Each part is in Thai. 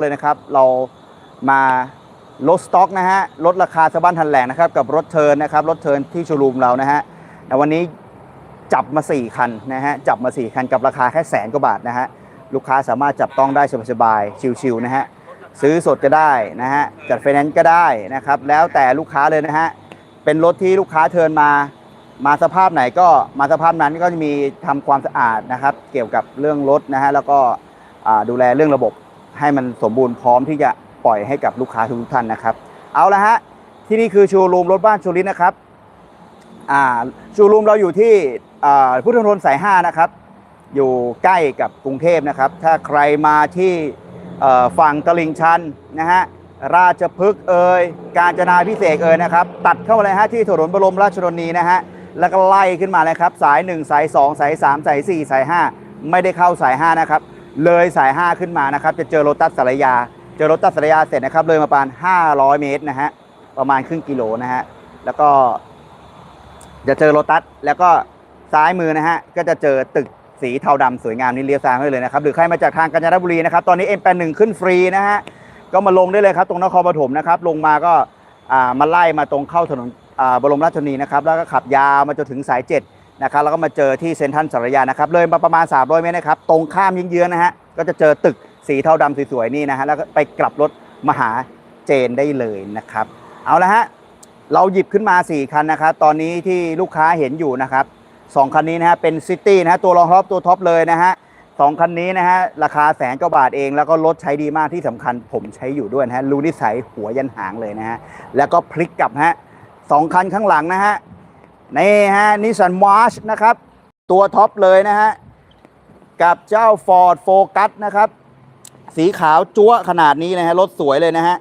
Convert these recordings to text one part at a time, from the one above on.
เลยนะครับ เรามาลดสต็อกนะฮะลดราคาสะบั้นทันแหลงนะครับ กับรถเทินนะครับรถเทินที่ชว์รูมเรานะฮะแต่วันนี้จับมา 4 คันนะฮะจับมา 4 คันกับราคาแค่แสนกว่าบาทนะฮะลูกค้าสามารถจับต้องได้สบายๆชิวๆนะฮะซื้อสดก็ได้นะฮะจัดไฟแนนซ์ก็ได้นะครับ แล้วแต่ลูกค้าเลยนะฮะเป็นรถที่ลูกค้าเทินมามาสภาพไหนก็มาสภาพนั้นก็จะมีทำความสะอาดนะครับ เกี่ยวกับเรื่องรถนะฮะแล้วก็ดูแลเรื่องระบบ ให้มันสมบูรณ์พร้อมที่จะปล่อยให้กับลูกค้าทุกท่านนะครับ เอาละฮะที่นี่คือโชว์รูมรถบ้านชูรินทร์นะครับโชว์รูมเราอยู่ที่พุทธมณฑลสาย5นะครับ อยู่ใกล้กับกรุงเทพนะครับ ถ้าใครมาที่ฝั่งตลิ่งชันนะฮะราชพฤกษ์เอ่ยการจนาพิเศษกเอ่ยนะครับ ตัดเข้ามาเลยฮะที่ถนนบรมราชชนนีนะฮะแล้วก็ไล่ขึ้นมาเลยครับ สาย 1 สาย 2 สาย 3 สาย 4 สาย 5 ไม่ได้เข้าสาย 5 นะครับ เลยสาย 5 ขึ้นมานะครับ จะเจอโรตัสสารยา เจอโรตัสสารยาเสร็จนะครับ เลยมาประมาณ 500 เมตรนะฮะ ประมาณครึ่งกิโลนะฮะ แล้วก็ จะเจอโรตัสแล้วก็ซ้ายมือนะฮะ ก็จะเจอตึกสีเทาดำสวยงามนี่เลี้ยวซ้ายได้เลยนะครับ หรือใครมาจากทางกาญจนบุรีนะครับ ตอนนี้ M81 ขึ้นฟรีนะฮะ ก็มาลงได้เลยครับ ตรงนครปฐมนะครับ ลงมาก็มาไล่มาตรงเข้าถนนบรมราชชนนีนะครับ แล้วก็ขับยาวมาจนถึงสาย 7 นะครับแล้วก็มาเจอที่เซ็นทรัลสารยานะครับเลยมาประมาณ 300 เมตรนะครับตรงข้ามเยื้องๆนะฮะก็จะเจอตึกสีเทาดำสวยๆนี่นะฮะแล้วก็ไปกลับรถมาหาเจนได้เลยนะครับ เอาละฮะเราหยิบขึ้นมา 4 คันนะครับ ตอนนี้ที่ลูกค้าเห็นอยู่นะครับ2คันนี้นะฮะเป็นซิตี้นะฮะตัวรองท็อปตัวท็อปเลยนะฮะสองคันนี้นะฮะราคาแสนกว่าบาทเองแล้วก็รถใช้ดีมากที่สำคัญผมใช้อยู่ด้วยนะฮะรูนิสัยหัวยันหางเลยนะฮะแล้วก็พลิกกลับฮะสองคันข้างหลังนะฮะ นี่ฮะนิสสันมาร์ชนะครับ ตัวท็อปเลยนะฮะ กับเจ้า Ford Focus นะครับ สีขาวจั๊วขนาดนี้นะฮะ รถสวยเลยนะฮะ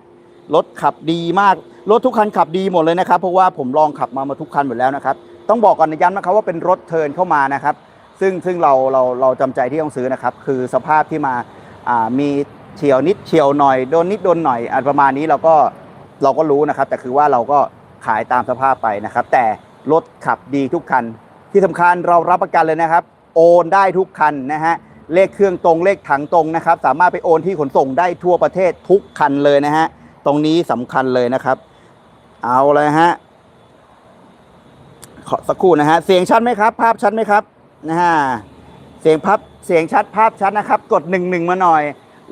รถขับดีมาก รถทุกคันขับดีหมดเลยนะครับ เพราะว่าผมลองขับมามาทุกคันหมดแล้วนะครับ ต้องบอกก่อนนะย้ำนะครับว่าเป็นรถเทิร์นเข้ามานะครับ ซึ่งซึ่งเราเราเราจำใจที่ต้องซื้อนะครับ คือสภาพที่มาอ่ามีเฉียวนิดเฉียวหน่อยโดนนิดโดนหน่อยอันประมาณนี้เราก็เราก็รู้นะครับ แต่คือว่าเราก็ขายตามสภาพไปนะครับ แต่ รถขับดีทุกคัน ที่สำคัญเรารับประกันเลยนะครับ โอนได้ทุกคันนะฮะเลขเครื่องตรงเลขถังตรงนะครับ สามารถไปโอนที่ขนส่งได้ทั่วประเทศทุกคันเลยนะฮะตรงนี้สำคัญเลยนะครับ เอาเลยฮะขอสักครู่นะฮะเสียงชัดไหมครับ ภาพชัดไหมครับนะฮะเสียงพับเสียงชัดภาพชัดนะครับ กดหนึ่งหนึ่งมาหน่อย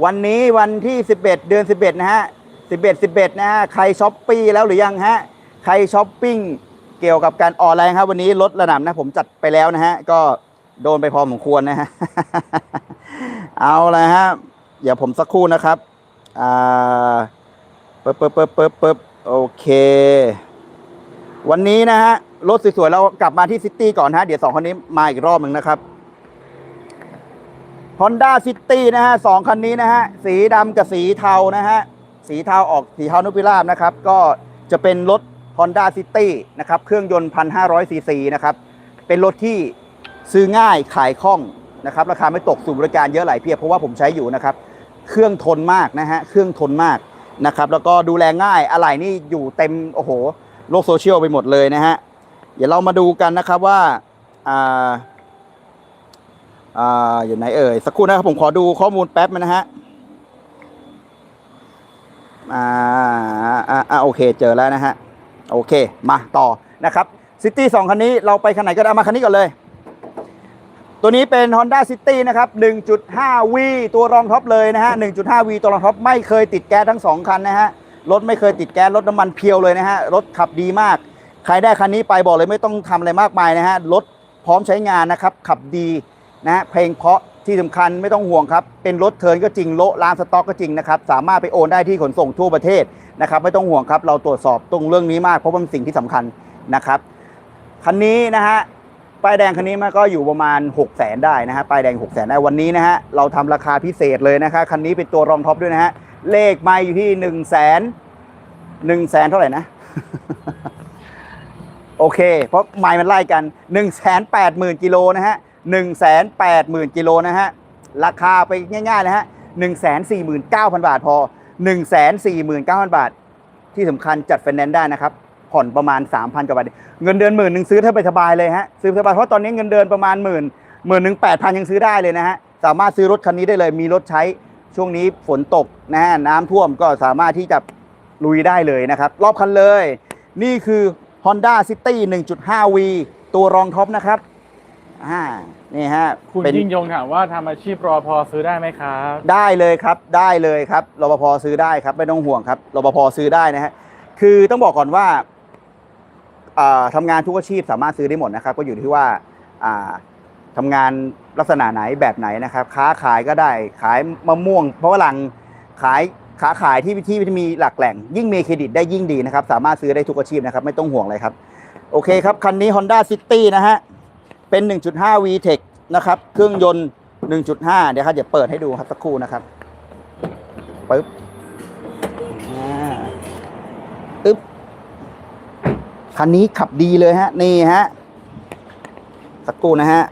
วันนี้วันที่ 11 เดือน 11 นะฮะ11 11 นะฮะใครช้อปปี้แล้วหรือยังฮะใครช้อปปิ้ง เกี่ยวกับการออนไลน์ครับ วันนี้ลดระดับนะ ผมจัดไปแล้วนะฮะ ก็โดนไปพอสมควรนะฮะ เอาเลยฮะ เดี๋ยวผมสักครู่นะครับอ่าปึ๊บปึ๊บปึ๊บปึ๊บปึ๊บโอเค วันนี้นะฮะ รถสวยๆเรากลับมาที่ซิตี้ก่อนฮะ เดี๋ยวสองคนนี้มาอีกรอบหนึ่งนะครับ Honda City นะฮะสองคันนี้นะฮะ สีดำกับสีเทานะฮะ สีเทาออกสีเทานุพิราบนะครับ ก็จะเป็นรถ Honda City นะครับ เครื่องยนต์ 1,500 ซีซีนะครับ เป็นรถที่ซื้อง่ายขายคล่องนะครับ ราคาไม่ตกสู่บริการเยอะหลายเพียบเพราะว่าผมใช้อยู่นะครับ เครื่องทนมากนะฮะ เครื่องทนมากนะครับ แล้วก็ดูแลง่ายอะไหล่นี่อยู่เต็ม โอ้โห โลกโซเชียลไปหมดเลยนะฮะ เดี๋ยวเรามาดูกันนะครับว่าอ่าอ่าอยู่ไหนเอ่ย สักครู่นะครับผมขอดูข้อมูลแป๊บนะฮะอ่าอ่าอ่าโอเคเจอแล้วนะฮะ โอเค มาต่อนะครับซิตี้สองคันนี้เราไปคันไหนก็ได้มาคันนี้ก่อนเลย ตัวนี้เป็น Honda City นะครับ 1.5V ตัวรองท็อปเลยนะฮะ 1.5V ตัวรองท็อปไม่เคยติดแก๊สทั้ง 2 คันนะฮะ รถไม่เคยติดแก๊ส รถน้ำมันเพียวเลยนะฮะ รถขับดีมาก ใครได้คันนี้ไปบอกเลยไม่ต้องทำอะไรมากมายนะฮะ รถพร้อมใช้งานนะครับ ขับดีนะฮะ เพลงเพราะที่สำคัญไม่ต้องห่วงครับ เป็นรถเทินก็จริงโละลานสต็อกก็จริงนะครับ สามารถไปโอนได้ที่ขนส่งทั่วประเทศ นะครับไม่ต้องห่วงครับเราตรวจสอบตรงเรื่องนี้มากเพราะว่าเป็นสิ่งที่สำคัญนะครับคันนี้นะฮะป้ายแดงคันนี้มันก็อยู่ประมาณ 6 0 0แสนได้นะฮะป้ายแดง 6 0แสนได้วันนี้นะฮะเราทำราคาพิเศษเลยนะครับคันนี้เป็นตัวรองท็อปด้วยนะฮะเลขไม่อยู่ที่1นึ่งแสนหนึ่งแสนเท่าไหร่นะโอเค เพราะไมล์มันไล่กัน1นึ่งแสนแปดหมื่นกิโลนะฮะหนึ่งแสนแปดหมื่นกิโลนะฮะราคาไปง่ายๆเลยฮะหนึ่งแสนสี่หมื่นเก้าพันบาทพอ หนึ่งแสนสี่หมื่นเก้าพันบาท ที่สำคัญจัดไฟแนนซ์ได้นะครับ ผ่อนประมาณ 3,000กว่าบาท เงินเดือนหมื่นหนึ่งซื้อถ้าไปสบายเลยฮะ ซื้อสบายเพราะตอนนี้เงินเดือนประมาณหมื่นหมื่นหนึ่งแปดพันยังซื้อได้เลยนะฮะ สามารถซื้อรถคันนี้ได้เลย มีรถใช้ช่วงนี้ฝนตกนะฮะน้ำท่วมก็สามารถที่จะลุยได้เลยนะครับ รอบคันเลย นี่คือ Honda City 1.5V ตัวรองท็อปนะครับอ่า นี่ฮะคุณเป็นยิ่งยงถามว่าทำอาชีพรอพอซื้อได้ไหมครับ ได้เลยครับ ได้เลยครับรปภซื้อได้ครับ ไม่ต้องห่วงครับรปภซื้อได้นะฮะคือต้องบอกก่อนว่าอ่าทำงานทุกอาชีพสามารถซื้อได้หมดนะครับ ก็อยู่ที่ว่าอ่าทำงานลักษณะไหนแบบไหนนะครับ ค้าขายก็ได้ ขายมะม่วงเพราะว่าหลังขายค้าขายที่ที่ที่มีหลักแหล่ง ยิ่งมีเครดิตได้ยิ่งดีนะครับ สามารถซื้อได้ทุกอาชีพนะครับ ไม่ต้องห่วงเลยครับ โอเคครับ คันนี้ Honda City นะฮะ เป็น 1.5 VTEC นะครับ เครื่องยนต์ 1.5 เดี๋ยวครับจะเปิดให้ดูครับสักครู่นะครับปึ๊บอ่าปึ๊บคันนี้ขับดีเลยฮะ นี่ฮะ สักครู่นะฮะ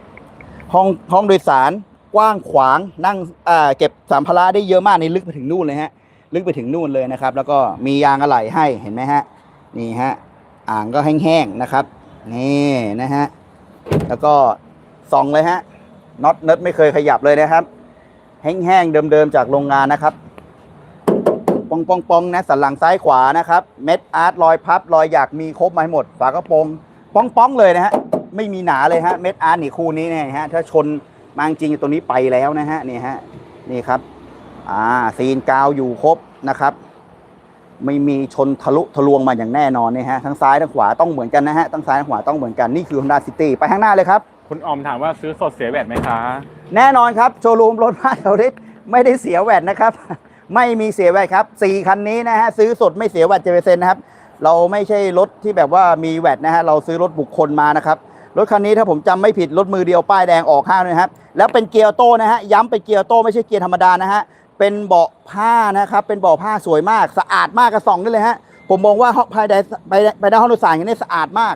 ห้องห้องโดยสารกว้างขวางนั่งอ่าเก็บสัมภาระได้เยอะมากนี่ลึกไปถึงนู่นเลยฮะ ลึกไปถึงนู่นเลยนะครับ แล้วก็มียางอะไหล่ให้เห็นไหมฮะ นี่ฮะ อ่างก็แห้งๆนะครับ นี่นะฮะ แล้วก็ส่องเลยฮะน็อตเนิร์ดไม่เคยขยับเลยนะครับ แห้งๆเดิมๆจากโรงงานนะครับปองปองปองนะสันหลังซ้ายขวานะครับ เม็ดอาร์ตรอยพับรอยอยากมีครบมาให้หมด ฝากระโปรงป้องป้องเลยนะฮะไม่มีหนาเลยฮะเม็ดอาร์ตนี่คู่นี้เนี่ยฮะถ้าชนมาจริงตัวนี้ไปแล้วนะฮะนี่ฮะนี่ครับ อ่าซีนกาวอยู่ครบนะครับ ไม่มีชนทะลุทะลวงมาอย่างแน่นอนเนี่ยฮะทั้งซ้ายทั้งขวาต้องเหมือนกันนะฮะทั้งซ้ายทั้งขวาต้องเหมือนกันนี่คือ Honda City ไปข้างหน้าเลยครับ คุณออมถามว่าซื้อสดเสียแบตไหมคะ แน่นอนครับ โชว์รูมรถบ้านเราได้ไม่ได้เสียแวดนะครับ ไม่มีเสียแวดครับสี่คันนี้นะฮะซื้อสดไม่เสียแวดเจเปอร์เซ็นต์นะครับ เราไม่ใช่รถที่แบบว่ามีแวดนะฮะเราซื้อรถบุคคลมานะครับรถคันนี้ถ้าผมจำไม่ผิดรถมือเดียวป้ายแดงออกห้างเลยนะครับแล้วเป็นเกียร์ออโต้นะฮะย้ำเป็นเกียร์ออโต้ไม่ใช่เกียร์ธรรมดานะฮะ เป็นเบาะผ้านะครับ เป็นเบาะผ้าสวยมาก สะอาดมากกระส่องได้เลยฮะ ผมมองว่าภายในภายในห้องโดยสารอย่างนี้สะอาดมาก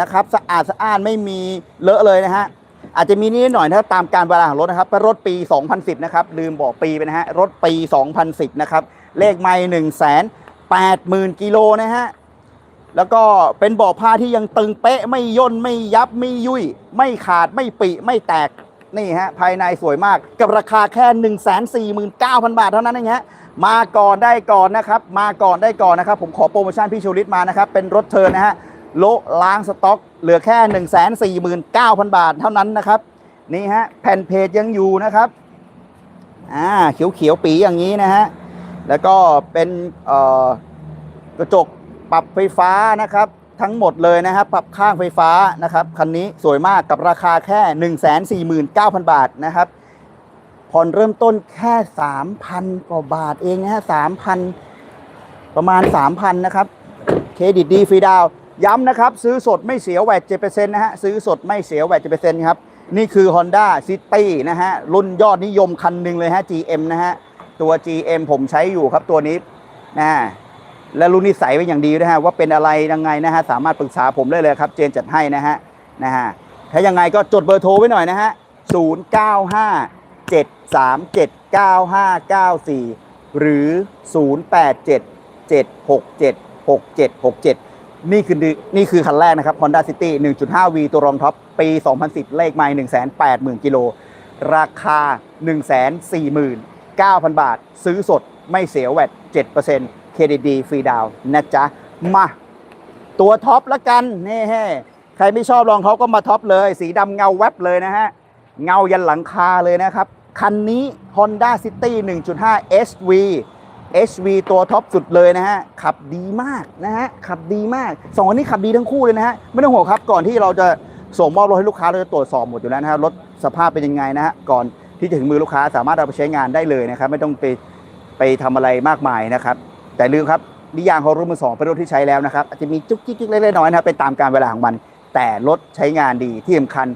นะครับ สะอาดสะอ้านไม่มีเลอะเลยนะฮะ อาจจะมีนิดหน่อยนะครับตามการเวลาของรถนะครับเป็นรถปี 2010 นะครับ ลืมบอกปีไปนะฮะ รถปี 2010 นะครับ เลขไม่1 8 0 0 0 0 กิโลนะฮะ แล้วก็เป็นเบาะผ้าที่ยังตึงเป๊ะ ไม่ย่น ไม่ยับ ไม่ยุ่ย ไม่ขาด ไม่ปิ ไม่แตก นี่ฮะภายในสวยมากกับราคาแค่ 149,000 บาทเท่านั้นเองฮะมาก่อนได้ก่อนนะครับ มาก่อนได้ก่อนนะครับ ผมขอโปรโมชั่นพี่ชูริตมานะครับ เป็นรถเทิร์นนะฮะโลล้างสต็อก เหลือแค่ 1 4 9 0 0 0 บาทเท่านั้นนะครับ นี่ฮะแผ่นเพจยังอยู่นะครับอ่าเขียวเขียวๆปีอย่างนี้นะฮะแล้วก็เป็นกระจกปรับไฟฟ้านะครับ ทั้งหมดเลยนะครับ ปรับข้างไฟฟ้านะครับ คันนี้สวยมากกับราคาแค่ 149,000 บาทนะครับ ผ่อนเริ่มต้นแค่ 3,000 กว่าบาทเองนะฮะ3,000 ประมาณ 3,000 นะครับ เครดิตดีฟรีดาว ย้ำนะครับ ซื้อสดไม่เสียแวด7%นะฮะ ซื้อสดไม่เสียแวด7%ครับ นี่คือ Honda City นะฮะ รุ่นยอดนิยมคันหนึ่งเลยฮะ GM นะฮะ ตัว GM ผมใช้อยู่ครับตัวนี้นะ และรุ่นนิสัยเป็นอย่างดีนะฮะว่าเป็นอะไรยังไงนะฮะสามารถปรึกษาผมได้เลยครับเจนจัดให้นะฮะนะฮะถ้ายังไงก็จดเบอร์โทรไว้หน่อยนะฮะ095 737 9594 หรือ 087 767 6767 นี่คือนี่คือคันแรกนะครับ Honda City 1.5V ตัวรองท็อป ปี 2010 เลขไมล์180,000 กิโล ราคา 149,000 บาท ซื้อสดไม่เสียแวด7% เครดิตดีฟรีดาวนะจ๊ะ มา ตัวท็อปละกันนี่ฮใครไม่ชอบรองท็อปก็มาท็อปเลย สีดำเงาแวบเลยนะฮะ เงายันหลังคาเลยนะครับ คันนี้ Honda City 1.5 SV HV ตัวท็อปสุดเลยนะฮะ ขับดีมากนะฮะ ขับดีมากสองคนนี้ขับดีทั้งคู่เลยนะฮะ ไม่ต้องห่วงครับ ก่อนที่เราจะส่งมอบรถให้ลูกค้าเราจะตรวจสอบหมดอยู่แล้วนะฮะรถสภาพเป็นยังไงนะฮะ ก่อนที่จะถึงมือลูกค้าสามารถเอาไปใช้งานได้เลยนะครับ ไม่ต้องไปไปทำอะไรมากมายนะครับ แต่ลืมครับนิยามของรถมือสองเป็นรถที่ใช้แล้วนะครับอาจจะมีจุกจิกเล็กๆน้อยๆนะครับเป็นตามการเวลาของมัน แต่รถใช้งานดีที่สำคัญ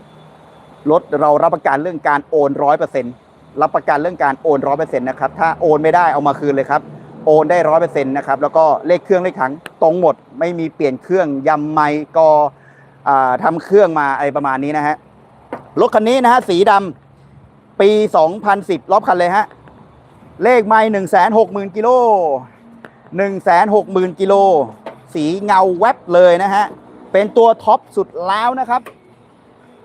รถเรารับประกันเรื่องการโอนร้อยเปอร์เซ็นต์รับประกันเรื่องการโอนร้อยเปอร์เซ็นต์นะครับถ้าโอนไม่ได้เอามาคืนเลยครับโอนได้ร้อยเปอร์เซ็นต์นะครับแล้วก็เลขเครื่องเลขถังตรงหมด ไม่มีเปลี่ยนเครื่องยำไมกออาทำเครื่องมาอะไรประมาณนี้นะฮะรถคันนี้นะฮะสีดำปี 2010รอบคันเลยฮะเลขไม่1 6 0 0 0 0กิโล1 6 0 0 0 0กิโล สีเงาแวบเลยนะฮะ เป็นตัวท็อปสุดแล้วนะครับ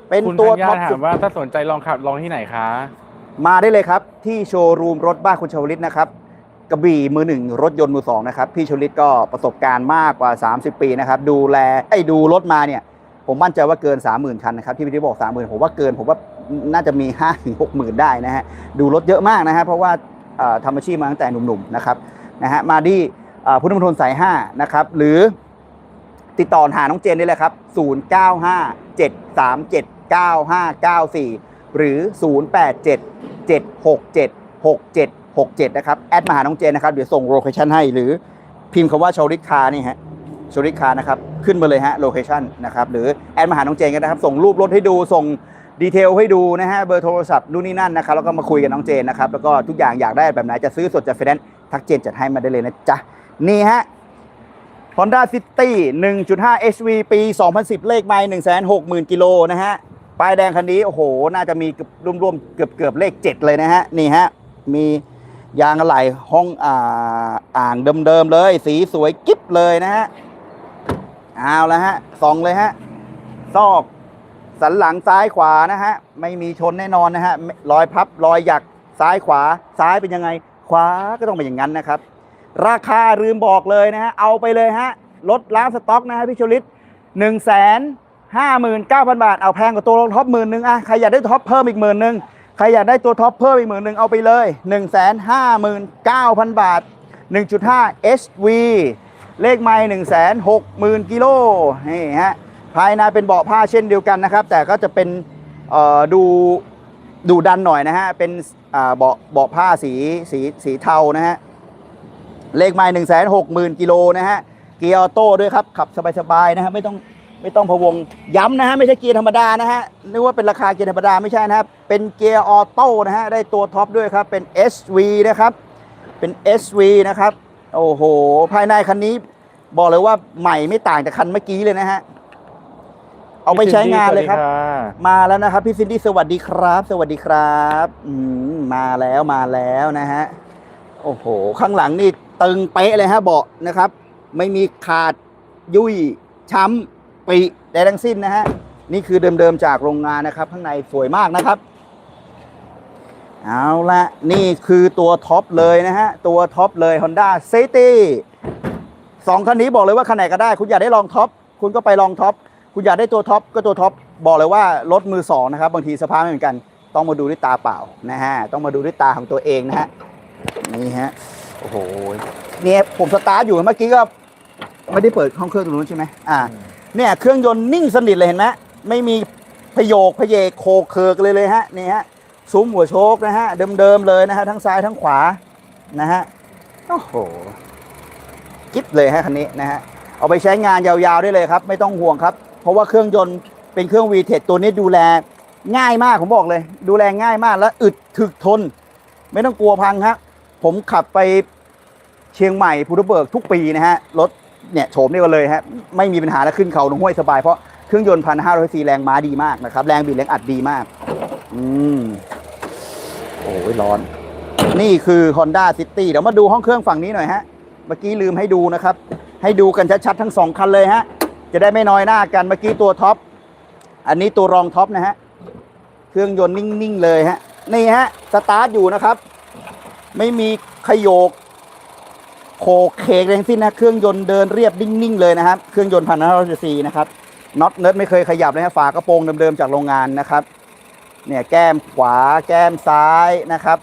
เป็นคุณตัวธัญญาท็อปถาสุดมว่าถ้าสนใจลองขับลองที่ไหนคะ มาได้เลยครับ ที่โชว์รูมรถบ้านคุณชวลิตนะครับกระบี่มือหนึ่งรถยนต์มือสองนะครับ พี่ชวลิตก็ประสบการณ์มากกว่า 30 ปีนะครับ ดูแลไอ้ดูรถมาเนี่ย ผมมั่นใจว่าเกิน 30,000 คันนะครับ ที่พี่ได้บอก 30,000 ผมว่าเกิน ผมว่าน่าจะมี5ถึง60,000 ได้นะฮะ ดูรถเยอะมากนะฮะ เพราะว่าเอ่อทำอาชีพมาตั้งแต่หนุ่มๆนะครับ นะฮะมาที่พุทธมณฑลสาย5นะครับหรือติดต่อหาน้องเจนได้เลยครับ 0957379594 หรือ 0877676767 นะครับ แอดมาหาน้องเจนนะครับ เดี๋ยวส่งโลเคชันให้หรือพิมพ์คำว่าชริคานี่ฮะชริคานะครับ ขึ้นมาเลยฮะโลเคชันนะครับ หรือแอดมาหาน้องเจนกันนะครับ ส่งรูปรถให้ดูส่งดีเทลให้ดูนะฮะเบอร์โทรศัพท์นู่นนี่นั่นนะครับแล้วก็มาคุยกับน้องเจนนะครับแล้วก็ทุกอย่างอยากได้แบบไหนจะซื้อสดจะไฟแนนซ์ ทักเจนจัดให้มาได้เลยนะจ๊ะ นี่ฮะ Honda City 1.5 HV ปี 2010 เลขไมล์160,000 กิโลนะฮะ ป้ายแดงคันนี้ โอ้โห น่าจะมีเกือบรวมๆ เกือบเกือบเลข 7 เลยนะฮะ นี่ฮะ มียางอะไหล่ห้องอ่าอ่างเดิมๆเลย สีสวยกิ๊บเลยนะฮะ เอาแล้วฮะส่องเลยฮะ ซอกสันหลังซ้ายขวานะฮะ ไม่มีชนแน่นอนนะฮะ รอยพับรอยหยักซ้ายขวาซ้ายเป็นยังไง ขวาก็ต้องเป็นอย่างนั้นนะครับ ราคาลืมบอกเลยนะฮะเอาไปเลยฮะลดล้างสต็อกนะฮะพี่ชลิตหนึ่งแสนห้าหมื่นเก้าพันบาทเอาแพงกว่าตัวรองท็อปหมื่นหนึ่งอะใครอยากได้ท็อปเพิ่มอีกหมื่นหนึ่งใครอยากได้ตัวท็อปเพิ่มอีกหมื่นหนึ่งเอาไปเลยหนึ่งแสนห้าหมื่นเก้าพันบาท1.5 HV เลขไมล์หนึ่งแสนหกหมื่นกิโลนี่ฮะภายในเป็นเบาะผ้าเช่นเดียวกันนะครับ แต่ก็จะเป็นเออดูดูดันหน่อยนะฮะเป็น เบาะเบาะผ้าสีสีสีเทานะฮะเลขไมล์หนึ่งแสนหกหมื่นกิโลนะฮะเกียร์ออโต้ด้วยครับ ขับสบายๆนะฮะไม่ต้องไม่ต้องพะวงย้ำนะฮะไม่ใช่เกียร์ธรรมดานะฮะนึกว่าเป็นราคาเกียร์ธรรมดาไม่ใช่นะครับ เป็นเกียร์ออโต้นะฮะได้ตัวท็อปด้วยครับ เป็น SV นะครับ เป็น SV นะครับ โอ้โห ภายในคันนี้บอกเลยว่าใหม่ไม่ต่างจากคันเมื่อกี้เลยนะฮะ เอาไปใช้งานเลยครับสวัสดีะมาแล้วนะครับ พี่ซินดี้สวัสดีครับ สวัสดีครับอืมมาแล้วมาแล้วนะฮะโอ้โห ข้างหลังนี่ตึงเป๊ะเลยฮะเบาะนะครับ ไม่มีขาดยุ่ยช้ำปริใดทั้งสิ้นนะฮะนี่คือเดิมๆจากโรงงานนะครับ ข้างในสวยมากนะครับ เอาละนี่คือตัวท็อปเลยนะฮะตัวท็อปเลย Honda City สองคันนี้บอกเลยว่าคันไหนก็ได้ คุณอยากได้ลองท็อปคุณก็ไปลองท็อป คุณอยากได้ตัวท็อปก็ตัวท็อปบอกเลยว่ารถมือสองนะครับบางทีสภาพไม่เหมือนกัน ต้องมาดูด้วยตาเปล่านะฮะต้องมาดูด้วยตาของตัวเองนะฮะนี่ฮะโอ้โหเนี่ยผมสตาร์ทอยู่เมื่อกี้ก็ไม่ได้เปิดห้องเครื่องตรงนู้นใช่ไหมอ่าเนี่ยเครื่องยนต์นิ่งสนิทเลยเห็นไหมไม่มีพโยกพเยกโคเคิกเลยเลยฮะนี่ฮะซุ้มหัวโชคนะฮะเดิมๆเลยนะฮะทั้งซ้ายทั้งขวานะฮะโอ้โหกิ๊บเลยฮะคันนี้นะฮะเอาไปใช้งานยาวๆได้เลยครับ ไม่ต้องห่วงครับ เพราะว่าเครื่องยนต์เป็นเครื่อง v t e c ตัวนี้ดูแลง่ายมากผมบอกเลย ดูแลง่ายมากแล้วอึดถึกทน ไม่ต้องกลัวพังครับผมขับไปเชียงใหม่พุทธเบิกทุกปีนะฮะรถเนี่ยโฉมนี่ก็เลยฮะไม่มีปัญหาแล้วขึ้นเขาลงห้วยสบายเพราะเครื่องยนต์พันห้าร้อยซีแรงม้าดีมากนะครับ แรงบิดแรงอัดดีมาก อืมโอ้ยร้อน นี่คือ Honda City เดี๋ยวมาดูห้องเครื่องฝั่งนี้หน่อยฮะ เมื่อกี้ลืมให้ดูนะครับ ให้ดูกันชัดๆทั้งสองคันเลยฮะ จะได้ไม่น้อยหน้ากันเมื่อกี้ตัวท็อป อันนี้ตัวรองท็อปนะฮะ เครื่องยนต์นิ่งๆเลยฮะ นี่ฮะ สตาร์ทอยู่นะครับ ไม่มีขยโยกโคเคกแรงสิ้นนะ เครื่องยนต์เดินเรียบนิ่งๆเลยนะครับ เครื่องยนต์พันห้าร้อยซีนะครับ น็อตเนิร์ดไม่เคยขยับเลยฮะ ฝากระโปรงเดิมๆจากโรงงานนะครับ เนี่ยแก้มขวา แก้มซ้ายนะครับ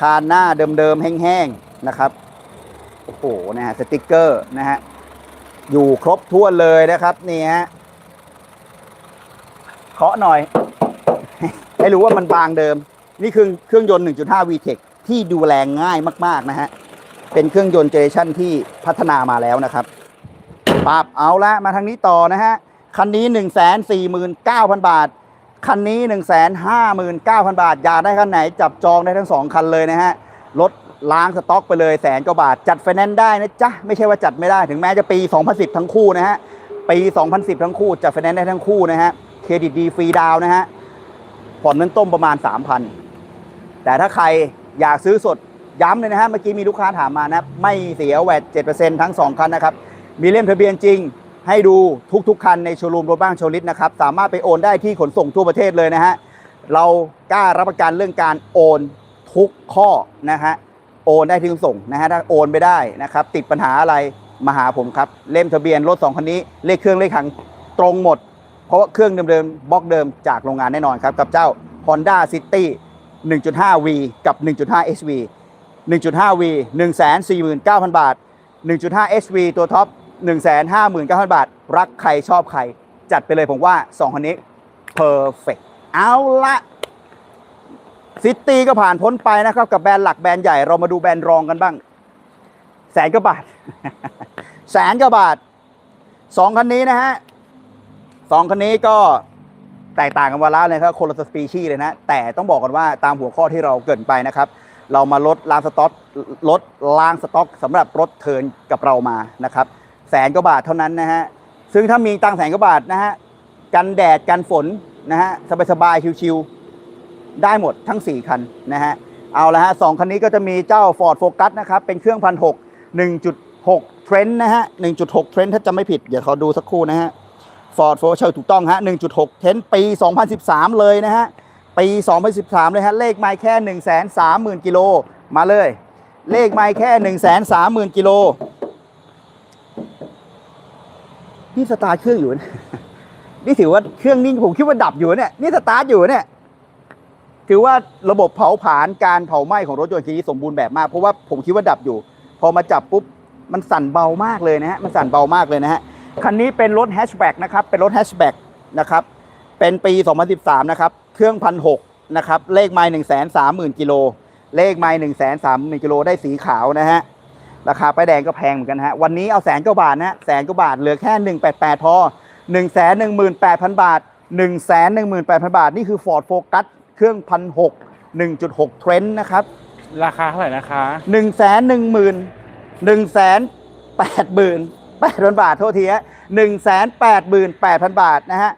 คานหน้าเดิมๆแห้งๆนะครับ โอ้โห นะฮะ สติกเกอร์นะฮะ อยู่ครบถ้วเลยนะครับนี่ฮะเคาะหน่อย ให้รู้ว่ามันบางเดิม นี่คือเครื่องยนต์ 1.5 VTEC ที่ดูแลง่ายมาก ๆ นะฮะ เป็นเครื่องยนต์เจเนชั่นที่พัฒนามาแล้วนะครับปรับเอาละมาทางนี้ต่อนะฮะ คันนี้ 1 4 9 0 0 0 บาท คันนี้ 1 5 9 0 0 0 บาท อยากได้คันไหนจับจองได้ทั้ง 2 คันเลยนะฮะ รถ ล้างสต็อกไปเลยแสนกว่าบาท จัดไฟแนนซ์ได้นะจ๊ะ ไม่ใช่ว่าจัดไม่ได้ถึงแม้จะปี 2010 ทั้งคู่นะฮะ ปี 2010 ทั้งคู่ จัดไฟแนนซ์ได้ทั้งคู่นะฮะ เครดิตดีฟรีดาวนะฮะ ผ่อนเงินต้มประมาณ 3,000 แต่ถ้าใครอยากซื้อสดย้ำเลยนะฮะ เมื่อกี้มีลูกค้าถามมานะ ไม่เสียแวด7%ทั้ง 2 คันนะครับ มีเล่มทะเบียนจริง ให้ดูทุกๆ คันในโชว์รูมรถบ้างโชว์ลิตนะครับ สามารถไปโอนได้ที่ขนส่งทั่วประเทศเลยนะฮะ เรากล้ารับประกันเรื่องการโอนทุกข้อนะฮะ โอนได้ที่ส่งนะฮะถ้าโอนไปได้นะครับ ติดปัญหาอะไรมาหาผมครับ เล่มทะเบียนรถสองคันนี้เลขเครื่องเลขถังตรงหมด เพราะว่าเครื่องเดิมๆบล็อกเดิมจากโรงงานแน่นอนครับ กับเจ้า Honda City 1.5V กับ 1.5 HV 1.5V 149,000 บาท 1.5 HV ตัวท็อป 159,000 บาท รักใครชอบใคร จัดไปเลยผมว่า 2 คันนี้ perfect เอาละ ซิตี้ก็ผ่านพ้นไปนะครับ กับแบรนด์หลักแบรนด์ใหญ่เรามาดูแบรนด์รองกันบ้าง แสนกว่าบาท แสนกว่าบาทสองคันนี้นะฮะสองคันนี้ก็แตกต่างกันวันละเลยครับคนละสปีชีเลยนะ แต่ต้องบอกกันว่าตามหัวข้อที่เราเกินไปนะครับ เรามาลดล้างสต็อกลดล้างสต็อกสำหรับรถเทินกับเรามานะครับ แสนกว่าบาทเท่านั้นนะฮะซึ่งถ้ามีตังแสนกว่าบาทนะฮะกันแดดกันฝนนะฮะสบายๆชิวๆ ได้หมดทั้ง 4 คันนะฮะเอาละฮะสองคันนี้ก็จะมีเจ้า Ford Focus นะครับเป็นเครื่องพันหก1.6 Trend นนะฮะ1.6 Trend ถ้าจำไม่ผิด เดี๋ยวขาดูสักครู่นะฮะ Ford Focus ถูกต้องฮะ1.6 Trend ปี 2013 เลยนะฮะปี 2013 เลยฮะเลขไมล์แค่130,000กิโลมาเลย เลขไมล์แค่130,000กิโลนี่สตาร์ทเครื่องอยู่นะนี่ถือว่าเครื่องนิ่งผมคิดว่าดับอยู่เนี่ยนี่สตาร์ทอยู่เนี่ย ถือว่าระบบเผาผลาญการเผาไหม้ของรถยนต์คันนี้สมบูรณ์แบบมาก เพราะว่าผมคิดว่าดับอยู่ พอมาจับปุ๊บมันสั่นเบามากเลยนะฮะมันสั่นเบามากเลยนะฮะคันนี้เป็นรถแฮชแบ็กนะครับเป็นรถแฮชแบ็กนะครับเป็นปี 2013 นะครับ เครื่องพันหกนะครับเลขไมล์หนึ่งแสนสามหมื่นกิโลเลขไมล์หนึ่งแสนสามหมื่นกิโลได้สีขาวนะฮะราคาป้ายแดงก็แพงเหมือนกันฮะวันนี้เอาแสนกว่าบาทนะแสนกว่าบาทเหลือแค่188พอ1 1 8 0 0 0บาท1 1 8 0 0 0บาท นี่คือ Ford Focus เครื่องพันหก1.6 Trend นะครับราคาเท่าไหร่นะคะหนึ่งแสนหนึ่งหมื่นหนึ่งแสนแปดหมื่นแปดพันบาทโทษทีฮะหนึ่งแสนแปดหมื่นแปดพันบาทนะฮะ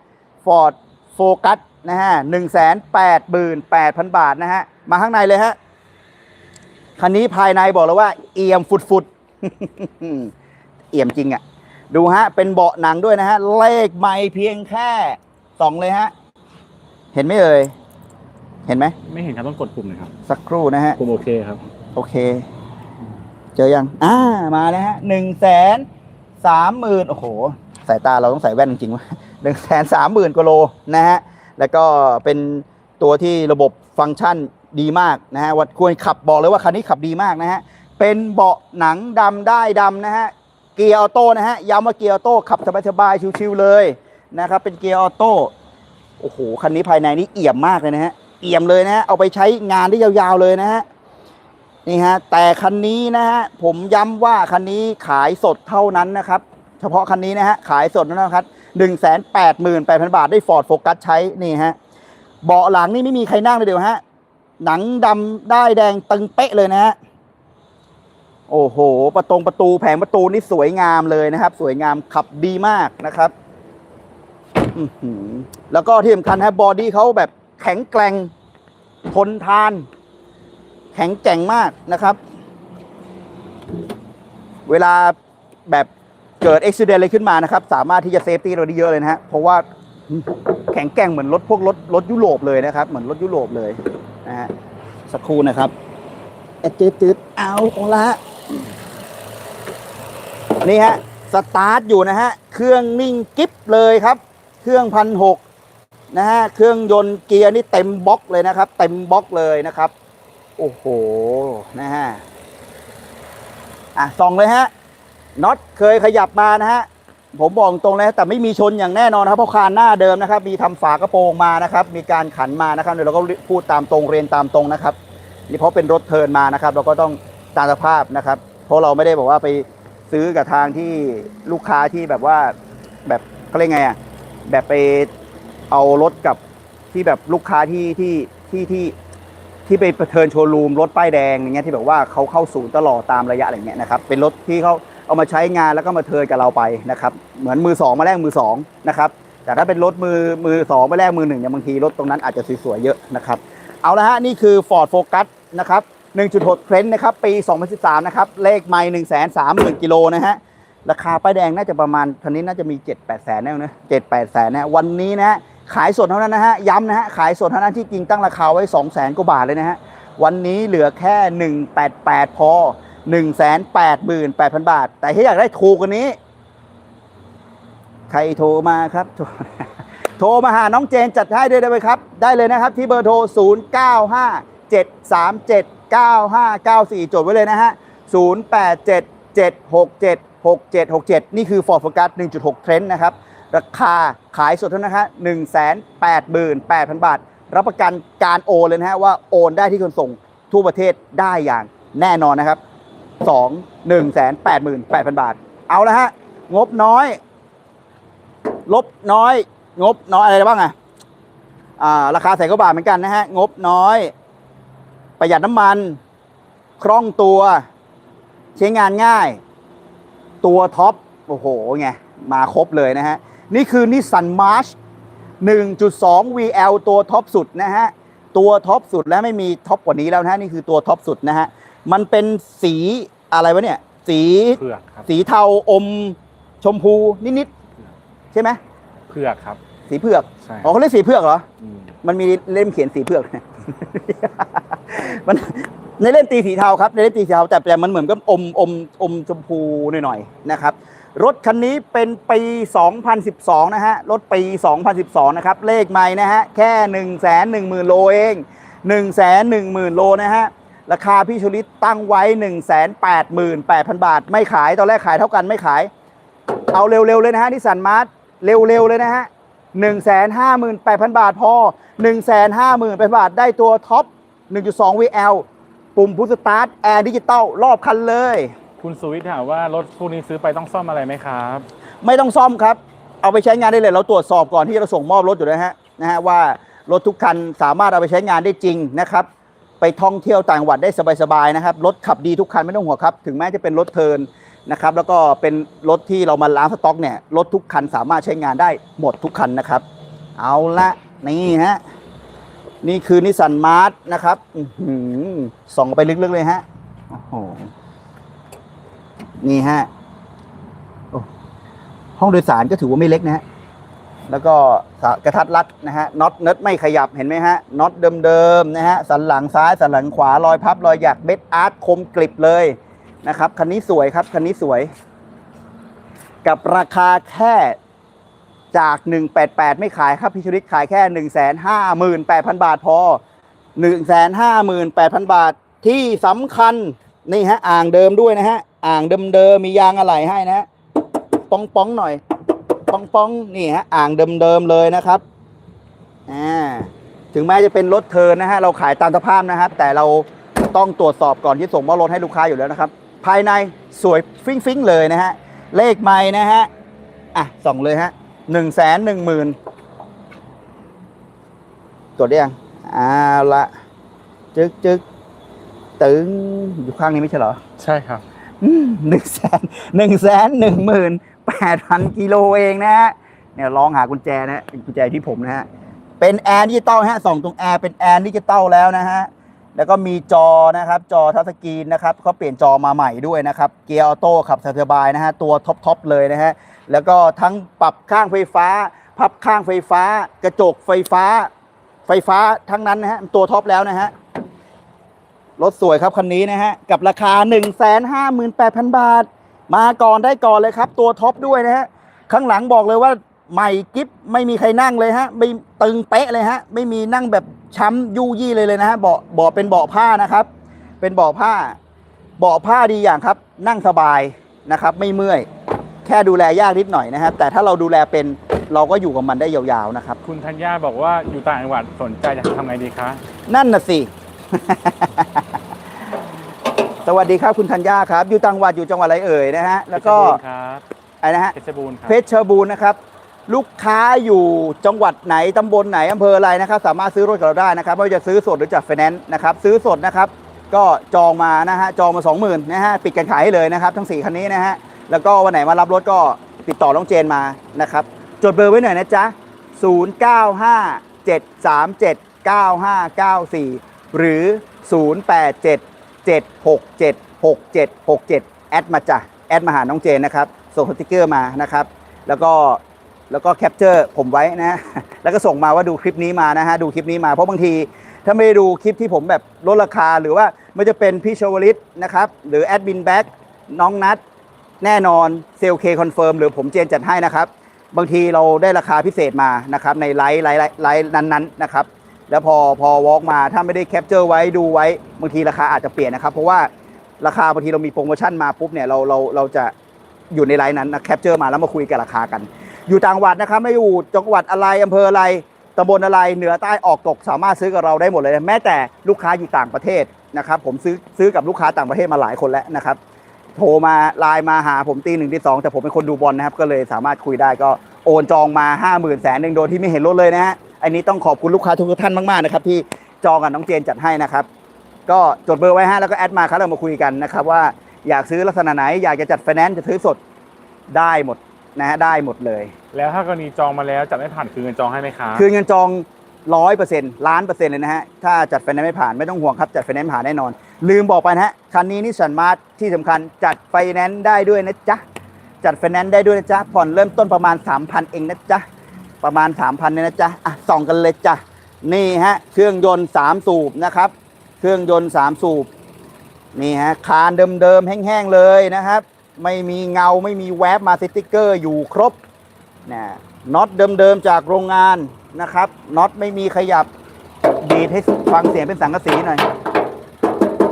ฟอร์ดโฟกัสนะฮะหนึ่งแสนแปดหมื่นแปดพันบาทนะฮะมาข้างในเลยฮะคันนี้ภายในบอกเลยว่า เอี่ยมฟุดฟุดๆเอี่ยมจริงอะ่ะดูฮะ เป็นเบาะหนังด้วยนะฮะ เลขไม่เพียงแค่สองเลยฮะ เห็นไหมเอ่ย เห็นไหมไม่เห็นครับต้องกดปุ่มเลยครับสักครู่นะฮะปุ่มโอเคครับ โอเค เจอยังอ่ามาแล้วฮะหนึ่งแสนสามหมื่นโอ้โห สายตาเราต้องใส่แว่นจริงๆวะหนึ่งแสนสามหมื่นกิโลนะฮะแล้วก็เป็นตัวที่ระบบฟังก์ชันดีมากนะฮะวัดควรขับบอกเลยว่าคันนี้ขับดีมากนะฮะเป็นเบาะหนังดำได้ดำนะฮะเกียร์ออโต้นะฮะย้ำว่าเกียร์ออโต้ขับสบายๆชิวๆเลยนะครับเป็นเกียร์ออโต้โอ้โหคันนี้ภายในนี่เอี่ยมมากเลยนะฮะ เอี่ยมเลยนะฮะเอาไปใช้งานได้ยาวๆเลยนะฮะนี่ฮะแต่คันนี้นะฮะผมย้ำว่าคันนี้ขายสดเท่านั้นนะครับ เฉพาะคันนี้นะฮะขายสดนะครับหนึ่งแสนแปดหมื่นแปดพันบาทได้ฟอร์ดโฟกัสใช้นี่ฮะเบาะหลังนี่ไม่มีใครนั่งเลยเดียวฮะหนังดำได้แดงตึงเป๊ะเลยนะฮะโอ้โห ประตงประตูแผงประตูนี่สวยงามเลยนะครับ สวยงามขับดีมากนะครับแล้วก็ที่สำคัญฮะบอดี้เขาแบบ แข็งแกร่งทนทาน แข็งแกร่งมากนะครับ เวลาแบบเกิดอุบิเหตุอะไรขึ้นมานะครับ สามารถที่จะเซฟตี้เราได้เยอะเลยนะฮะเพราะว่าแข็งแกร่งเหมือนรถพวกรถรถยุโรปเลยนะครับ เหมือนรถยุโรปเลยนะฮะสักครู่นะครับเอ็ดจืดจืดเอาของละนี่ฮะสตาร์ทอยู่นะฮะเครื่องนิ่งกิ๊บเลยครับ เครื่องพันหก นะฮะเครื่องยนต์เกียร์นี่เต็มบล็อกเลยนะครับ เต็มบล็อกเลยนะครับ โอ้โหนะฮะอะส่องเลยฮะน็อตเคยขยับมานะฮะผมบอกตรงเลยแต่ไม่มีชนอย่างแน่นอนครับเพราะคานหน้าเดิมนะครับ มีทำฝากระโปรงมานะครับ มีการขันมานะครับเดี๋ยวเราก็พูดตามตรงเรียนตามตรงนะครับนี่เพราะเป็นรถเทินมานะครับ เราก็ต้องตามสภาพนะครับ เพราะเราไม่ได้บอกว่าไปซื้อกับทางที่ลูกค้าที่แบบว่าแบบเขาเรียกไงอะแบบไป เอารถกับที่แบบลูกค้าที่ที่ที่ที่ที่ไปเทิร์นโชว์รูมรถป้ายแดงอย่างเงี้ยที่แบบว่าเขาเข้าศูนย์ตลอดตามระยะอะไรเงี้ยนะครับเป็นรถที่เขาเอามาใช้งานแล้วก็มาเทิร์นกับเราไปนะครับเหมือนมือสองมาแลกมือสองนะครับแต่ถ้าเป็นรถมือมือสองมาแลกมือหนึ่งเนี่ยบางทีรถตรงนั้นอาจจะสวยๆเยอะนะครับเอาละฮะนี่คือ Ford Focus นะครับ1.6 Trend นะครับปี 2013 นะครับ เลขไมล์130,000กิโลนะฮะราคาป้ายแดงน่าจะประมาณคันนี้น่าจะมี 7 8แสนแน่นะ7 8แสนนะวันนี้นะ ขายสดเท่านั้นนะฮะ ย้ำนะฮะ ขายสดเท่านั้นที่จริงตั้งราคาไว้2 0 0 0 0 0กว่าบาทเลยนะฮะ วันนี้เหลือแค่ 188 พอ 188,000 บาท แต่ถ้าอยากได้ถูกกว่านี้ ใครโทรมาครับโทรโทรมาหาน้องเจนจัดให้ด้วยได้ไหมครับ ได้เลยนะครับ ที่เบอร์โทร 0 9 5 7 3 7 9 5 9 4 จดไว้เลยนะฮะ 0 8 7 7 6 7 6 7 6 7 นี่คือ Ford Focus 1.6 Trend นะครับ ราคาขายสดเท่านั้นนะฮะ188,000บาท รับประกันการโอนเลยนะฮะว่าโอนได้ที่คนส่งทั่วประเทศได้อย่างแน่นอนนะครับ2 1 8 8 0 0 0บาท เอาละฮะ งบน้อย ลบน้อย งบน้อยอะไรบ้างอะอ่า ราคาแสนกว่าบาทเหมือนกันนะฮะ งบน้อย ประหยัดน้ำมัน คล่องตัว ใช้งานง่าย ตัวท็อป โอ้โห ไง มาครบเลยนะฮะ นี่คือนิสสันมาร์ช1.2 VL ตัวท็อปสุดนะฮะ ตัวท็อปสุดและไม่มีท็อปกว่านี้แล้วนะฮะ นี่คือตัวท็อปสุดนะฮะ มันเป็นสีอะไรวะเนี่ย สีเผือกครับ สีเทาอมชมพูนิดๆ ใช่ไหมเผือกครับ สีเผือกใช่อ๋อเขาเรียกสีเผือกเหรอมมันมีเล่มเขียนสีเผือกมันในเล่มตีสีเทาครับในเล่มตีสีเทาแต่แต่มันเหมือนกับอมอมอมชมพูหน่อยๆนะครับ รถคันนี้เป็นปี 2012 นะฮะ รถปี 2012 นะครับ เลขไม่นะฮะ แค่ 1 1 0 0 0 0 โลเอง 1 1 0 0 0 0 โลนะฮะ ราคาพี่ชลิตตั้งไว้ 1 8 8 0 0 0 บาท ไม่ขาย ตอนแรกขายเท่ากันไม่ขาย เอาเร็วๆเลยนะฮะนิสสันมาร์ทเร็วๆเลยนะฮะ 1 5 8 0 0 0 บาทพอ 1 5 8 0 0 0 บาทได้ตัวท็อป 1.2 VL ปุ่มพุทสตาร์ทแอร์ดิจิตอลรอบคันเลย คุณสุวิทย์ถามว่ารถพวกนี้ซื้อไปต้องซ่อมอะไรไหมครับ ไม่ต้องซ่อมครับ เอาไปใช้งานได้เลย เราตรวจสอบก่อนที่จะส่งมอบรถอยู่นะฮะนะฮะว่ารถทุกคันสามารถเอาไปใช้งานได้จริงนะครับ ไปท่องเที่ยวต่างจังหวัดได้สบายๆนะครับรถขับดีทุกคันไม่ต้องห่วงครับ ถึงแม้จะเป็นรถเทินนะครับ แล้วก็เป็นรถที่เรามาล้างสต็อกเนี่ยรถทุกคันสามารถใช้งานได้หมดทุกคันนะครับ เอาละนี่ฮะนี่คือนิสสันมาร์ทนะครับอือหือส่องไปลึกๆเลยฮะโอ้โห นี่ฮะห้องโดยสารก็ถือว่าไม่เล็กนะฮะแล้วก็กระทัดรัดนะฮะน็อตเนิร์ดไม่ขยับเห็นไหมฮะน็อตเดิมๆนะฮะสันหลังซ้ายสันหลังขวารอยพับรอยหยักเบ็ดอาร์ตคมกริบเลยนะครับคันนี้สวยครับคันนี้สวย กับราคาแค่จาก 188 ไม่ขายครับพี่ชริตขายแค่ 158,000 บาทพอ 158,000 บาทที่สำคัญ นี่ฮะอ่างเดิมด้วยนะฮะอ่างเดิมๆมียางอะไหล่ให้นะฮะป้องป้องหน่อย ป้องป้องนี่ฮะอ่างเดิมๆเลยนะครับอ่าถึงแม้จะเป็นรถเทิร์นนะฮะเราขายตามสภาพนะครับ แต่เราต้องตรวจสอบก่อนที่ส่งมอบรถให้ลูกค้าอยู่แล้วนะครับ ภายในสวยฟิ้งฟิ้งเลยนะฮะเลขไม่นะฮะอะส่องเลยฮะหนึ่งแสนหนึ่งหมื่นกดได้ยังอ่าละจึกจึก ตึงอยู่ข้างนี้ไม่ใช่เหรอใช่ครับหนึ่งแสนหนึ่งแสนหนึ่งหมื่นแปดพันกิโลเองนะฮะเนี่ยลองหากุญแจนะฮะเป็นกุญแจที่ผมนะฮะเป็นแอร์ดิจิตอลฮะส่องตรงแอร์เป็นแอร์ดิจิตอลแล้วนะฮะแล้วก็มีจอนะครับ จอทัชสกรีนนะครับเขาเปลี่ยนจอมาใหม่ด้วยนะครับ เกียร์ออโต้ขับสบายๆนะฮะตัวท็อปๆเลยนะฮะแล้วก็ทั้งปรับข้างไฟฟ้า พับข้างไฟฟ้า กระจกไฟฟ้า ไฟฟ้าทั้งนั้นนะฮะตัวท็อปแล้วนะฮะ รถสวยครับคันนี้นะฮะ กับราคา 1 5 8 0 0 0 บาท มาก่อนได้ก่อนเลยครับ ตัวท็อปด้วยนะฮะ ข้างหลังบอกเลยว่าใหม่กิฟไม่มีใครนั่งเลยฮะ ไม่ตึงเป๊ะเลยฮะ ไม่มีนั่งแบบช้ำยู่ยี่เลยเลยนะฮะเบาะเบาะเป็นเบาะผ้านะครับ เป็นเบาะผ้า เบาะผ้าดีอย่างครับ นั่งสบายนะครับ ไม่เมื่อย แค่ดูแลยากนิดหน่อยนะครับ แต่ถ้าเราดูแลเป็นเราก็อยู่กับมันได้ยาวๆนะครับ คุณธัญญาบอกว่าอยู่ต่างจังหวัดสนใจจะทำไงดีคะ นั่นน่ะสิ สวัสดีครับคุณธัญญาครับ อยู่จังหวัดอยู่จังหวัดอะไรเอ่ยนะฮะแล้วก็เพชรบูรณ์ครับอะไรนะฮะเพชรบูรณ์ครับเพชรบูรณ์นะครับ ลูกค้าอยู่จังหวัดไหนตำบลไหนอำเภออะไรนะครับ สามารถซื้อรถกับเราได้นะครับไม่ว่าจะซื้อสดหรือจากไฟแนนซ์นะครับซื้อสดนะครับ ก็จองมานะฮะจองมา20,000นะฮะปิดการขายให้เลยนะครับทั้ง4คันนี้นะฮะแล้วก็วันไหนมารับรถก็ติดต่อน้องเจนมานะครับจดเบอร์ไว้หน่อยนะจ๊ะ0957379594 หรือ 6767 6767 แอดมาจ้ะ แอดมาหาน้องเจนนะครับ ส่งสติกเกอร์มานะครับ แล้วก็แล้วก็แคปเจอร์ผมไว้นะ แล้วก็ส่งมาว่าดูคลิปนี้มานะฮะ ดูคลิปนี้มา เพราะบางที ถ้าไม่ได้ดูคลิปที่ผมแบบลดราคา หรือว่าไม่จะเป็นพี่ชวลิตนะครับ หรือแอดมินแบ็กน้องนัทแน่นอนเซลเคคอนเฟิร์มหรือผมเจนจัดให้นะครับ บางทีเราได้ราคาพิเศษมานะครับในไลฟ์ไลฟ์ไลฟ์ไลฟ์นั้นๆนะครับ แล้วพอพอวอล์กมาถ้าไม่ได้แคปเจอร์ไว้ดูไว้บางทีราคาอาจจะเปลี่ยนนะครับเพราะว่าราคาบางทีเรามีโปรโมชั่นมาปุ๊บเนี่ยเราเราเราจะอยู่ในไลน์นั้นนะแคปเจอร์มาแล้วมาคุยกันราคากัน อยู่ต่างจังหวัดนะครับไม่อยู่จังหวัดอะไรอำเภออะไรตำบลอะไรเหนือใต้ออกตกสามารถซื้อกับเราได้หมดเลย แม้แต่ลูกค้าอยู่ต่างประเทศนะครับผมซื้อซื้อกับลูกค้าต่างประเทศมาหลายคนแล้วนะครับโทรมาไลน์มาหาผมตีหนึ่งตีสองแต่ผมเป็นคนดูบอลนะครับก็เลยสามารถคุยได้ก็โอนจองมา 5 0 0 0 0แสนหนึ่งโดยที่ไม่เห็นรถเลยนะฮะ อันนี้ต้องขอบคุณลูกค้าทุกๆท่านมากๆนะครับที่จองกับน้องเจนจัดให้นะครับก็จดเบอร์ไว้ฮะแล้วก็แอดมาครับเรามาคุยกันนะครับว่าอยากซื้อลักษณะไหน อยากจะจัดไฟแนนซ์จะซื้อสดได้หมดนะฮะได้หมดเลย แล้วถ้ากรณีจองมาแล้วจัดไม่ผ่านคืนเงินจองให้ไหมครับคืนเงินจองร้อยเปอร์เซ็นต์ล้านเปอร์เซ็นต์เลยนะฮะถ้าจัดไฟแนนซ์ไม่ผ่านไม่ต้องห่วงครับจัดไฟแนนซ์ผ่านแน่นอน ลืมบอกไปนะฮะคันนี้นิสสันมาร์ทที่สำคัญจัดไฟแนนซ์ได้ด้วยนะจ๊ะจัดไฟแนนซ์ได้ด้วยนะจ๊ะผ่อนเริ่มต้นประมาณ 3,000 เองนะจ๊ะ ประมาณ 3,000เนี่ยนะจ๊ะอะส่องกันเลยจ้ะนี่ฮะเครื่องยนต์ 3 สูบนะครับ เครื่องยนต์ 3 สูบนี่ฮะคานเดิมๆแห้งๆเลยนะครับ ไม่มีเงาไม่มีแวบมาสติ๊กเกอร์อยู่ครบนะน็อตเดิมๆจากโรงงานนะครับน็อตไม่มีขยับดีดให้ฟังเสียงเป็นสังกะสีหน่อย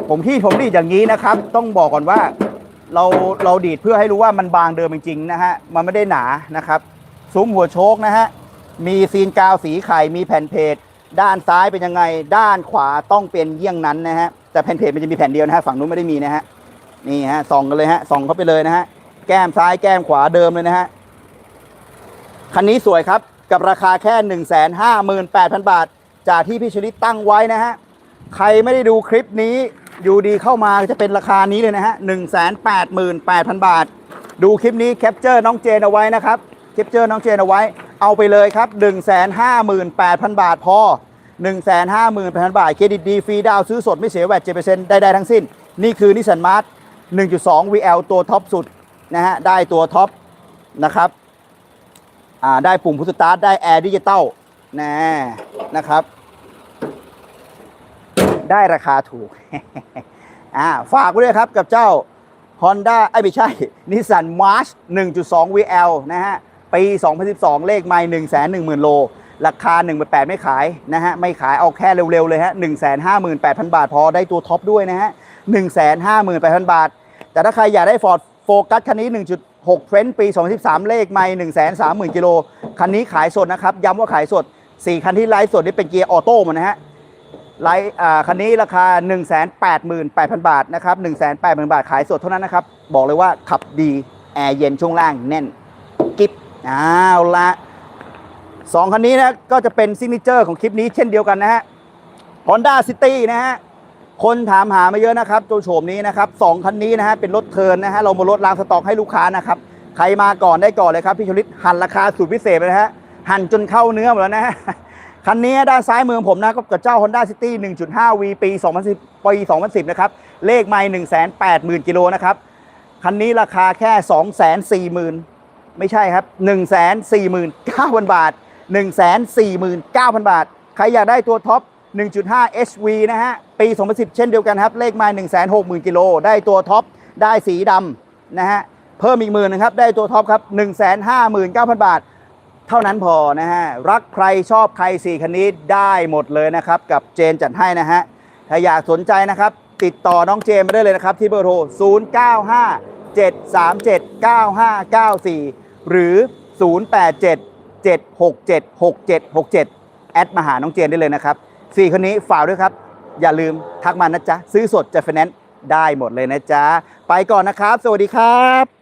ผมที่ผมดีดอย่างนี้นะครับ ต้องบอกก่อนว่าเราเราดีดเพื่อให้รู้ว่ามันบางเดิมจริงๆนะฮะมันไม่ได้หนานะครับ ซุ้มหัวโชคนะฮะ มีซีนกาวสีไข่มีแผ่นเพจด้านซ้ายเป็นยังไง ด้านขวาต้องเป็นเยี่ยงนั้นนะฮะแต่แผ่นเพจมันจะมีแผ่นเดียวนะฮะฝั่งนู้นไม่ได้มีนะฮะนี่ฮะส่องกันเลยฮะส่องเข้าไปเลยนะฮะแก้มซ้ายแก้มขวาเดิมเลยนะฮะคันนี้สวยครับกับราคาแค่1 5 8 0 0 0 บาท จากที่พี่ชลิตตั้งไว้นะฮะใครไม่ได้ดูคลิปนี้อยู่ดีเข้ามาจะเป็นราคานี้เลยนะฮะ 1 8 8 0 0 0 บาท ดูคลิปนี้แคปเจอร์น้องเจนเอาไว้นะครับ แคปเจอร์น้องเจนเอาไว้ เอาไปเลยครับ 1 5 8 0 0 0 บาทพอ 1 5 8 0 0 0 บาท เครดิตดีฟรีดาวซื้อสดไม่เสียแวต7%ได้ได้ทั้งสิ้น นี่คือนิสสันมาร์ท1.2 VL ตัวท็อปสุดนะฮะ ได้ตัวท็อปนะครับ อ่า ได้ปุ่มพุทสตาร์ท ได้แอร์ดิจิตอลนะนะครับ ได้ราคาถูก อ่า ฝากไว้ด้วยครับกับเจ้า Honda ไอ้ไม่ใช่ Nissan March 1.2 VL นะฮะ ปี 2012 เลขไม่1 1 0 0 0 0โล ราคา 1 8 0 0ไม่ขายนะฮะ ไม่ขายเอาแค่เร็วๆ เลยฮะ 158,000 บาทพอได้ตัวท็อปด้วยนะฮะ 158,000 บาท แต่ถ้าใครอยากได้ Ford Focus คันนี้ 1.6เทรนด์ปี 2013 เลขไม่130,000 กิโล คันนี้ขายสดนะครับ ย้ำว่าขายสด 4 คันที่ไลฟ์สดนี่เป็นเกียร์ออโต้หมดนะฮะไลท์อ่าคันนี้ราคา 188,000 บาทนะครับ 180,000 บาทขายสดเท่านั้นนะครับ บอกเลยว่าขับดี แอร์เย็นช่วงล่างแน่น กิ ฟอ้าวละสองคันนี้นะก็จะเป็นซิกเนเจอร์ของคลิปนี้เช่นเดียวกันนะฮะ Honda City นะฮะ คนถามหามาเยอะนะครับตัวโฉมนี้นะครับสองคันนี้นะฮะ เป็นรถเทินนะฮะ เรามาลดรางสต็อกให้ลูกค้านะครับ ใครมาก่อนได้ก่อนเลยครับ พี่ชลิตหั่นราคาสุดพิเศษเลยนะฮะ หั่นจนเข้าเนื้อหมดแล้วนะฮะ คันนี้ด้านซ้ายมือผมนะก็กับเจ้า Honda City 1.5 V ปี2010ปี2010 นะครับ เลขไม่180,000กิโลนะครับ คันนี้ราคาแค่ 240,000 ไม่ใช่ครับ 149,000 บาท 149,000 บาท ใครอยากได้ตัวท็อป 1.5 HV นะฮะ ปี 2010 เช่นเดียวกันครับ เลขไมา 160,000 กิโล ได้ตัวท็อป ได้สีดำนะฮะ เพิ่มอีกหมื่นนะครับ ได้ตัวท็อปครับ 159,000 บาท เท่านั้นพอนะฮะ รักใครชอบใคร4คันนี้ได้หมดเลยนะครับ กับเจนจัดให้นะฮะ ถ้าอยากสนใจนะครับ ติดต่อน้องเจมมาได้เลยนะครับที่เบอร์โทร 095 737 9594 หรือ 087 767 6767 แอดมาหาน้องเจนได้เลยนะครับ4คนนี้ฝากด้วยครับ อย่าลืมทักมานะจ๊ะ ซื้อสดจะไฟแนนซ์ได้หมดเลยนะจ๊ะ ไปก่อนนะครับ สวัสดีครับ